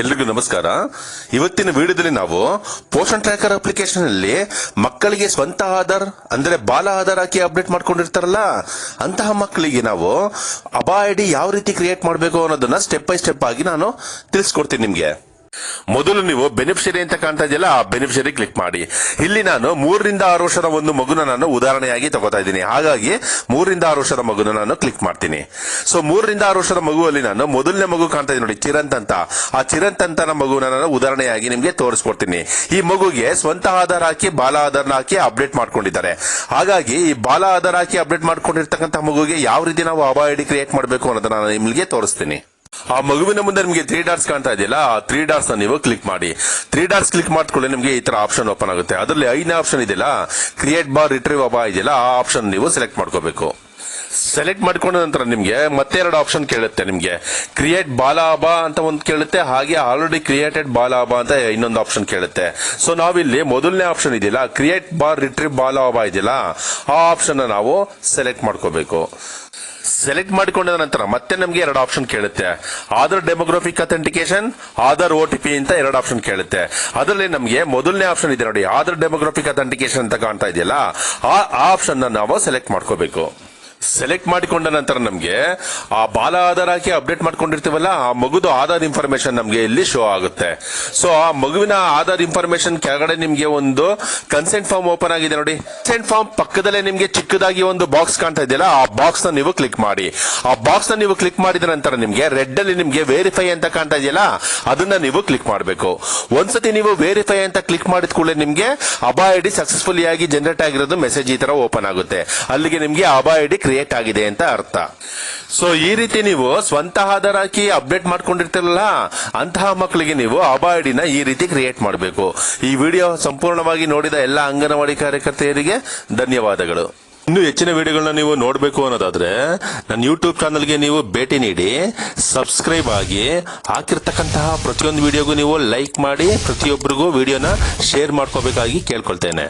ಎಲ್ರಿಗೂ ನಮಸ್ಕಾರ. ಇವತ್ತಿನ ವಿಡಿಯೋದಲ್ಲಿ ನಾವು ಪೋಷಣ್ ಟ್ರ್ಯಾಕರ್ ಅಪ್ಲಿಕೇಶನ್ ಅಲ್ಲಿ ಮಕ್ಕಳಿಗೆ ಸ್ವಂತ ಆಧಾರ್, ಅಂದ್ರೆ ಬಾಲ ಆಧಾರ್ ಹಾಕಿ ಅಪ್ಡೇಟ್ ಮಾಡ್ಕೊಂಡಿರ್ತಾರಲ್ಲ, ಅಂತಹ ಮಕ್ಕಳಿಗೆ ನಾವು ಅಬಾ ಐ ಡಿ ಯಾವ ರೀತಿ ಕ್ರಿಯೇಟ್ ಮಾಡಬೇಕು ಅನ್ನೋದನ್ನ ಸ್ಟೆಪ್ ಬೈ ಸ್ಟೆಪ್ ಆಗಿ ನಾನು ತಿಳಿಸ್ಕೊಡ್ತೀನಿ ನಿಮ್ಗೆ. ಮೊದಲು ನೀವು ಬೆನಿಫಿಷರಿ ಅಂತ ಕಾಣ್ತಾ ಇದೆಯಲ್ಲ ಆ ಬೆನಿಫಿಷರಿ ಕ್ಲಿಕ್ ಮಾಡಿ. ಇಲ್ಲಿ ನಾನು ಮೂರರಿಂದ ಆರು ವರ್ಷದ ಒಂದು ಮಗುನ ನಾನು ಉದಾಹರಣೆಯಾಗಿ ತಗೋತಾ ಇದ್ದೀನಿ. ಹಾಗಾಗಿ, ಮೂರರಿಂದ ಆರು ವರ್ಷದ ಮಗುನ ನಾನು ಕ್ಲಿಕ್ ಮಾಡ್ತೀನಿ. ಸೊ ಮೂರರಿಂದ ಆರು ವರ್ಷದ ಮಗುವಲ್ಲಿ ನಾನು ಮೊದಲನೇ ಮಗು ಕಾಣ್ತಾ ಇದ್ದೀನಿ ನೋಡಿ, ಚಿರಂತ್ ಅಂತ. ಆ ಚಿರಂತ್ ಮಗುನ ನಾನು ಉದಾಹರಣೆಯಾಗಿ ನಿಮಗೆ ತೋರಿಸ್ಕೊಡ್ತೀನಿ. ಈ ಮಗುಗೆ ಸ್ವಂತ ಆಧಾರ ಹಾಕಿ, ಬಾಲ ಆಧಾರನ ಹಾಕಿ ಅಪ್ಡೇಟ್ ಮಾಡ್ಕೊಂಡಿದ್ದಾರೆ. ಹಾಗಾಗಿ, ಈ ಬಾಲ ಆಧಾರ ಹಾಕಿ ಅಪ್ಡೇಟ್ ಮಾಡ್ಕೊಂಡಿರ್ತಕ್ಕಂಥ ಮಗುಗೆ ಯಾವ ರೀತಿ ನಾವು ಅಬಾ ಐಡಿ ಕ್ರಿಯೇಟ್ ಮಾಡಬೇಕು ಅನ್ನೋದನ್ನ ನಾನು ನಿಮ್ಗೆ ತೋರಿಸ್ತೀನಿ. ಆ ಮಗುವಿನ ಮುಂದೆ ನಿಮಗೆ ತ್ರೀ ಡಾಟ್ಸ್ ಕಾಣ್ತಾ ಇದೆಯಲ್ಲ, ಆ ತ್ರೀ ಡಾಟ್ಸ್ ನೀವು ಕ್ಲಿಕ್ ಮಾಡಿ. ತ್ರೀ ಡಾಟ್ಸ್ ಕ್ಲಿಕ್ ಮಾಡ್ಕೊಳ್ಳಿ, ನಿಮಗೆ ಈ ತರ ಆಪ್ಷನ್ ಓಪನ್ ಆಗುತ್ತೆ. ಅದರಲ್ಲಿ ಐದನೇ ಆಪ್ಷನ್ ಇದೆಯಲ್ಲ ಕ್ರಿಯೇಟ್ ಬಾರ್ ರಿಟ್ರೀವ್ ಅಬಾ ಇದೆಯಲ್ಲ, ಆ ಆಪ್ಷನ್ ನೀವು ಸೆಲೆಕ್ಟ್ ಮಾಡ್ಕೋಬೇಕು. ಸೆಲೆಕ್ಟ್ ಮಾಡ್ಕೊಂಡ ನಂತರ ನಿಮಗೆ ಮತ್ತೆ ಎರಡು ಆಪ್ಷನ್ ಕೇಳುತ್ತೆ ನಿಮಗೆ. ಕ್ರಿಯೇಟ್ ಬಾಲ ಹಬ ಅಂತ ಒಂದು ಕೇಳುತ್ತೆ, ಹಾಗೆ ಆಲ್ರೆಡಿ ಕ್ರಿಯೇಟೆಡ್ ಬಾಲ ಹಬ ಅಂತ ಇನ್ನೊಂದು ಆಪ್ಷನ್ ಕೇಳುತ್ತೆ. ಸೊ ನಾವಿಲ್ಲಿ ಮೊದಲನೇ ಆಪ್ಷನ್ ಇದೆಯಲ್ಲ ಕ್ರಿಯೇಟ್ ಬಾರ್ ರಿಟ್ರೀವ್ ಬಾಲ ಹಬ ಇದೆಯಲ್ಲ, ಆ ಆಪ್ಷನ್ ನಾವು ಸೆಲೆಕ್ಟ್ ಮಾಡ್ಕೋಬೇಕು. ಸೆಲೆಕ್ಟ್ ಮಾಡಿಕೊಂಡ ನಂತರ ಮತ್ತೆ ನಮಗೆ ಎರಡು ಆಪ್ಷನ್ ಕೇಳುತ್ತೆ. Aadhaar demographic authentication Aadhaar O T P ಅಂತ ಎರಡು ಆಪ್ಷನ್ ಕೇಳುತ್ತೆ. ಅದರಲ್ಲಿ ನಮಗೆ ಮೊದಲನೇ ಆಪ್ಷನ್ ಇದೆ ನೋಡಿ. ಆಧಾರ್ ಡೆಮೋಗ್ರಫಿಕ್ ಅಥೆಂಟಿಕೇಶನ್ ಅಂತ ಕಾಣ್ತಾ ಇದೆಯಲ್ಲ, ಆ ಆಪ್ಷನ್ ನಾವು ಸೆಲೆಕ್ಟ್ ಮಾಡ್ಕೋಬೇಕು. ಸೆಲೆಕ್ಟ್ ಮಾಡಿಕೊಂಡ ನಂತರ ನಮಗೆ ಆ ಬಾಲ ಆಧಾರ ಹಾಕಿ ಅಪ್ಡೇಟ್ ಮಾಡ್ಕೊಂಡಿರ್ತೀವಲ್ಲ, ಆ ಮಗುದು ಆಧಾರ್ ಇನ್ಫಾರ್ಮೇಶನ್ ನಮಗೆ ಇಲ್ಲಿ ಶೋ ಆಗುತ್ತೆ. ಸೊ ಆ ಮಗುವಿನ ಆಧಾರ್ ಇನ್ಫಾರ್ಮೇಶನ್ ಕೆಳಗಡೆ ನಿಮಗೆ ಒಂದು ಕನ್ಸೆಂಟ್ ಫಾರ್ಮ್ ಓಪನ್ ಆಗಿದೆ ನೋಡಿ. ಕನ್ಸೆಂಟ್ ಫಾರ್ಮ್ ಪಕ್ಕದಲ್ಲೇ ನಿಮಗೆ ಚಿಕ್ಕದಾಗಿ ಒಂದು ಬಾಕ್ಸ್ ಕಾಣ್ತಾ ಇದೆಯಲ್ಲ, ಆ ಬಾಕ್ಸ್ನ ನೀವು ಕ್ಲಿಕ್ ಮಾಡಿ. ಆ ಬಾಕ್ಸ್ನ ನೀವು ಕ್ಲಿಕ್ ಮಾಡಿದ ನಂತರ ನಿಮಗೆ ರೆಡ್ ಅಲ್ಲಿ ನಿಮಗೆ ವೆರಿಫೈ ಅಂತ ಕಾಣ್ತಾ ಇದೆಯಲ್ಲ, ಅದನ್ನ ನೀವು ಕ್ಲಿಕ್ ಮಾಡಬೇಕು. ಒಂದ್ಸತಿ ನೀವು ವೆರಿಫೈ ಅಂತ ಕ್ಲಿಕ್ ಮಾಡಿದ ಕೂಡಲೇ ನಿಮಗೆ ಅಬಾ ಐ ಡಿ ಸಕ್ಸಸ್ಫುಲಿ ಆಗಿ ಜನರೇಟ್ ಆಗಿರೋದು ಮೆಸೇಜ್ ಈ ತರ ಓಪನ್ ಆಗುತ್ತೆ. ಅಲ್ಲಿಗೆ ನಿಮಗೆ ಅಬಾ ಐ ಡಿ ಕ್ರಿಯೇಟ್ ಆಗಿದೆ ಅಂತ ಅರ್ಥ. ಸೊ ಈ ರೀತಿ ನೀವು ಸ್ವಂತ ಆಧಾರ್ ಹಾಕಿ ಅಪ್ಡೇಟ್ ಮಾಡ್ಕೊಂಡಿರ್ತಿರಲ್ಲ, ಅಂತಹ ಮಕ್ಕಳಿಗೆ ನೀವು ಅಬಾ ಐ ಈ ರೀತಿ ಕ್ರಿಯೇಟ್ ಮಾಡಬೇಕು. ಈ ವಿಡಿಯೋ ಸಂಪೂರ್ಣವಾಗಿ ನೋಡಿದ ಎಲ್ಲ ಅಂಗನವಾಡಿ ಕಾರ್ಯಕರ್ತೆಯರಿಗೆ ಧನ್ಯವಾದಗಳು. ಇನ್ನು ಹೆಚ್ಚಿನ ವಿಡಿಯೋಗಳನ್ನ ನೀವು ನೋಡಬೇಕು ಅನ್ನೋದಾದ್ರೆ, ನನ್ನ ಯೂಟ್ಯೂಬ್ ಚಾನಲ್ಗೆ ನೀವು ಭೇಟಿ ನೀಡಿ ಸಬ್ಸ್ಕ್ರೈಬ್ ಆಗಿ, ಹಾಕಿರ್ತಕ್ಕಂತಹ ಪ್ರತಿಯೊಂದು ವಿಡಿಯೋಗೂ ನೀವು ಲೈಕ್ ಮಾಡಿ, ಪ್ರತಿಯೊಬ್ಬರಿಗೂ ವಿಡಿಯೋನ ಶೇರ್ ಮಾಡ್ಕೋಬೇಕಾಗಿ ಕೇಳ್ಕೊಳ್ತೇನೆ.